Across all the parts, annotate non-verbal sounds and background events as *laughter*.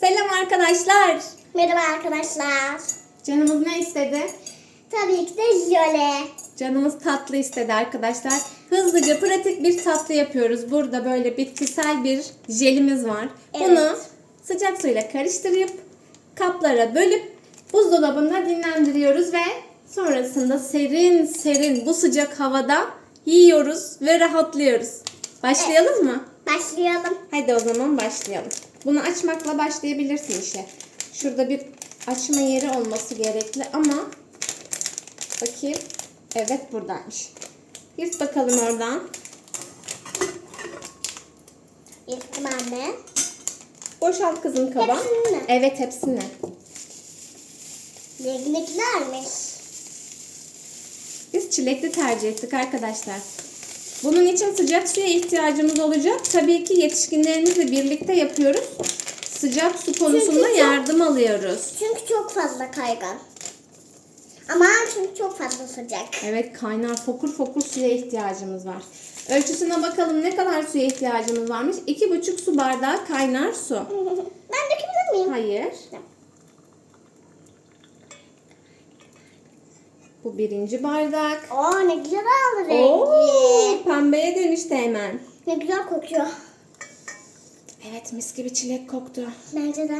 Selam arkadaşlar. Merhaba arkadaşlar. Canımız ne istedi? Tabii ki de jöle. Canımız tatlı istedi arkadaşlar. Hızlıca pratik bir tatlı yapıyoruz. Burada böyle bitkisel bir jelimiz var. Evet. Bunu sıcak suyla karıştırıp kaplara bölüp buzdolabında dinlendiriyoruz ve sonrasında serin serin bu sıcak havada yiyoruz ve rahatlıyoruz. Başlayalım mı? Başlayalım. Hadi o zaman başlayalım. Bunu açmakla başlayabilirsin işe. Şurada bir açma yeri olması gerekli ama bakayım. Evet buradaymış. Yırt bakalım oradan. Yırttım anne. Boşalt kızım kaba. Hepsini mi? Evet hepsini. Renklilermiş. Biz çilekli tercih ettik arkadaşlar. Bunun için sıcak suya ihtiyacımız olacak. Tabii ki yetişkinlerimizle birlikte yapıyoruz. Sıcak su konusunda çok- yardım alıyoruz. Çünkü çok fazla kaygan. Ama çünkü çok fazla sıcak. Evet kaynar fokur fokur suya ihtiyacımız var. Ölçüsüne bakalım ne kadar suya ihtiyacımız varmış. 2,5 su bardağı kaynar su. *laughs* ben dökebilir miyim? Hayır. Bu birinci bardak. Oo ne güzel aldı rengi. Oo, pembeye dönüştü hemen. Ne güzel kokuyor. Evet mis gibi çilek koktu. Bence de.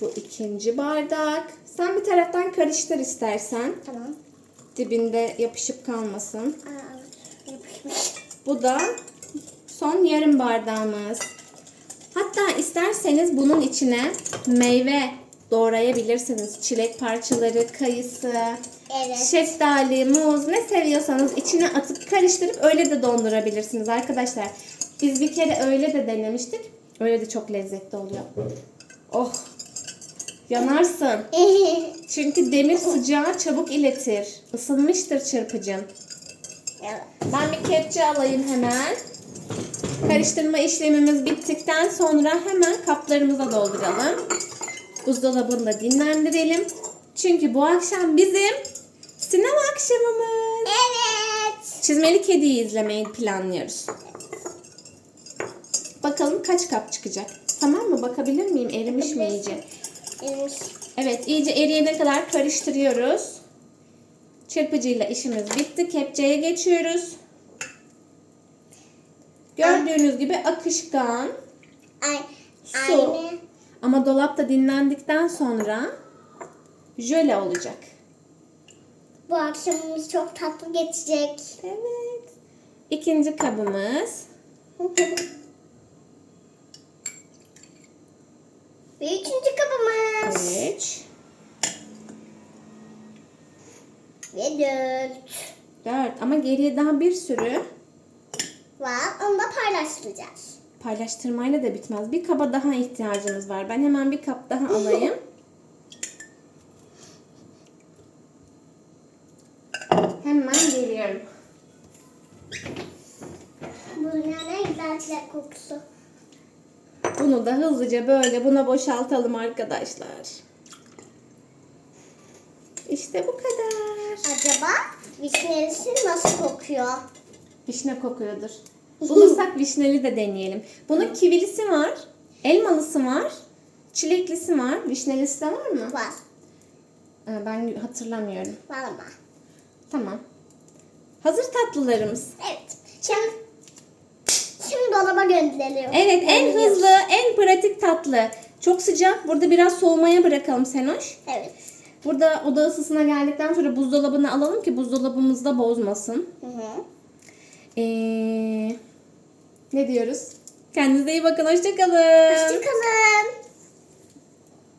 Bu ikinci bardak. Sen bir taraftan karıştır istersen. Tamam. Dibinde yapışıp kalmasın. Aa, yapışmış. Bu da son yarım bardağımız. Hatta isterseniz bunun içine meyve doğrayabilirsiniz. Çilek parçaları, kayısı, Evet. şeftali, muz ne seviyorsanız içine atıp karıştırıp öyle de dondurabilirsiniz arkadaşlar. Biz bir kere öyle de denemiştik. Öyle de çok lezzetli oluyor. Oh! Yanarsın. *laughs* Çünkü demir sıcağı çabuk iletir. Isınmıştır çırpıcın. evet. Ben bir kepçe alayım hemen. Karıştırma işlemimiz bittikten sonra hemen kaplarımıza dolduralım. Buzdolabında dinlendirelim. Çünkü bu akşam bizim sinema akşamımız. Evet. Çizmeli Kedi'yi izlemeyi planlıyoruz. Bakalım kaç kap çıkacak. Tamam mı? Bakabilir miyim? Erimiş mi iyice? Erimiş. Evet, iyice eriyene kadar karıştırıyoruz. Çırpıcıyla işimiz bitti. Kepçeye geçiyoruz. Gördüğünüz gibi akışkan Ay, su. aynı. Ama dolapta dinlendikten sonra jöle olacak. Bu akşamımız çok tatlı geçecek. Evet. İkinci kabımız. *laughs* Ve üçüncü kabımız. Üç. Ve dört. Dört. Ama geriye daha bir sürü Var. Onu da paylaştıracağız. Paylaştırmayla da bitmez. Bir kaba daha ihtiyacımız var. Ben hemen bir kap daha alayım. Hemen geliyorum. Bu ne güzel çilek kokusu. Bunu da hızlıca böyle buna boşaltalım arkadaşlar. İşte bu kadar. Acaba vişnelisi nasıl kokuyor? Vişne kokuyordur. Bulursak vişneli de deneyelim. Bunun kivilisi var, elmalısı var, çileklisi var. Vişnelisi de var mı? Var. Ee, Ben hatırlamıyorum. Var ama. Tamam. Hazır tatlılarımız. Evet. Şimdi Şimdi dolaba gönderelim. Evet en hızlı, en pratik tatlı. Çok sıcak. Burada biraz soğumaya bırakalım Senoş. Evet. Burada oda ısısına geldikten sonra buzdolabına alalım ki buzdolabımızda bozmasın. Hı hı. Ee, ne diyoruz? Kendinize iyi bakın. Hoşçakalın. Hoşçakalın.